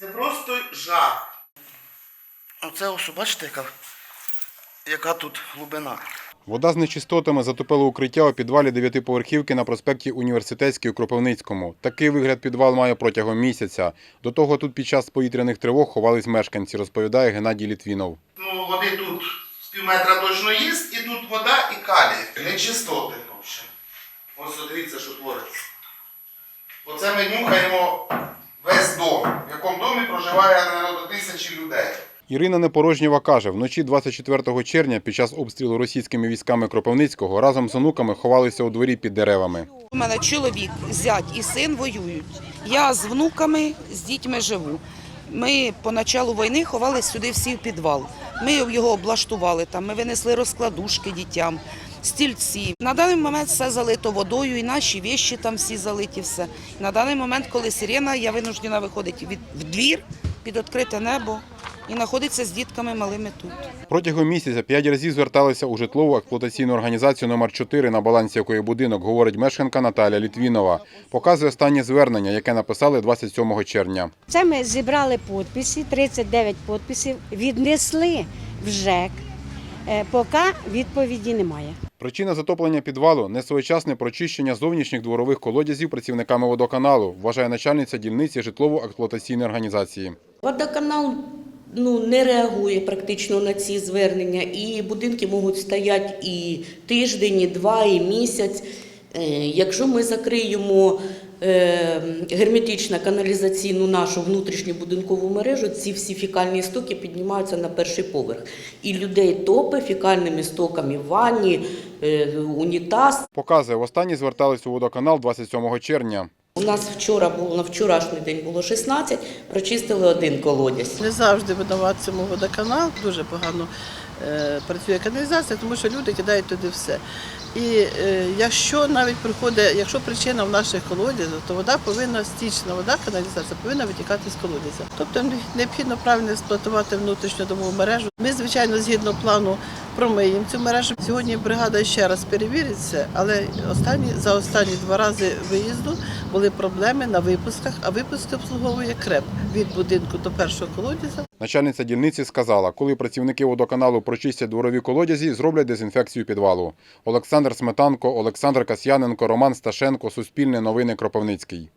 Це просто жах. Оце ось, бачите, яка, яка тут глибина. Вода з нечистотами затопила укриття у підвалі дев'ятиповерхівки на проспекті Університетській у Кропивницькому. Такий вигляд підвал має протягом місяця. До того тут під час повітряних тривог ховались мешканці, розповідає Геннадій Літвінов. Ну, води тут з пів метра точно є, і тут вода і калій. Нечистоти взагалі. Ось дивіться, що твориться. Оце ми нюхаємо весь дом, домі проживає до тисячі людей. Ірина Непорожнєва каже, вночі 24 червня під час обстрілу російськими військами Кропивницького разом з онуками ховалися у дворі під деревами. У мене чоловік, зять і син воюють. Я з внуками, з дітьми живу. Ми по началу війни ховалися сюди всі в підвал. Ми його облаштували там, ми винесли розкладушки дітям, стільці. На даний момент все залито водою, і наші віші там всі залиті. Все. На даний момент, коли сирена, я винуждена виходити від в двір під відкрите небо і знаходитися з дітками малими тут. Протягом місяця п'ять разів зверталися у житлову експлуатаційну організацію номер 4 на балансі якої будинок, говорить мешканка Наталя Літвінова. Показує останнє звернення, яке написали 27 червня. Це ми зібрали підписи, 39 підписів, віднесли в ЖЕК, Е, поки відповіді немає. Причина затоплення підвалу несвоєчасне прочищення зовнішніх дворових колодязів працівниками водоканалу, вважає начальниця дільниці житлово-експлуатаційної організації. Водоканал ну, не реагує практично на ці звернення, і будинки можуть стояти і тиждень, і два, і місяць. Е, Якщо ми закриємо е, герметично каналізаційну нашу внутрішню будинкову мережу, ці всі фікальні стоки піднімаються на перший поверх. І людей топить фікальними стоками в ванні, е, унітаз. Показує, востаннє звертались у водоканал 27 червня. У нас вчора було на вчорашній день було 16, прочистили один колодязь. Не завжди винуват водоканал, дуже погано е, працює каналізація, тому що люди кидають туди все. І е, якщо навіть приходить, якщо причина в наших колодязях, то вода повинна стічна вода, каналізація повинна витікати з колодязя. Тобто необхідно правильно експлуатувати внутрішню домову мережу. Ми, звичайно, згідно плану промиємо цю мережу. Сьогодні бригада ще раз перевірить це, але останні за останні два рази виїзду були проблеми на випусках, а випуски обслуговує креп від будинку до першого колодязя. Начальниця дільниці сказала, коли працівники водоканалу прочистять дворові колодязі, зроблять дезінфекцію підвалу. Олександр Сметанко, Олександр Касьяненко, Роман Сташенко, Суспільне новини Кропивницький.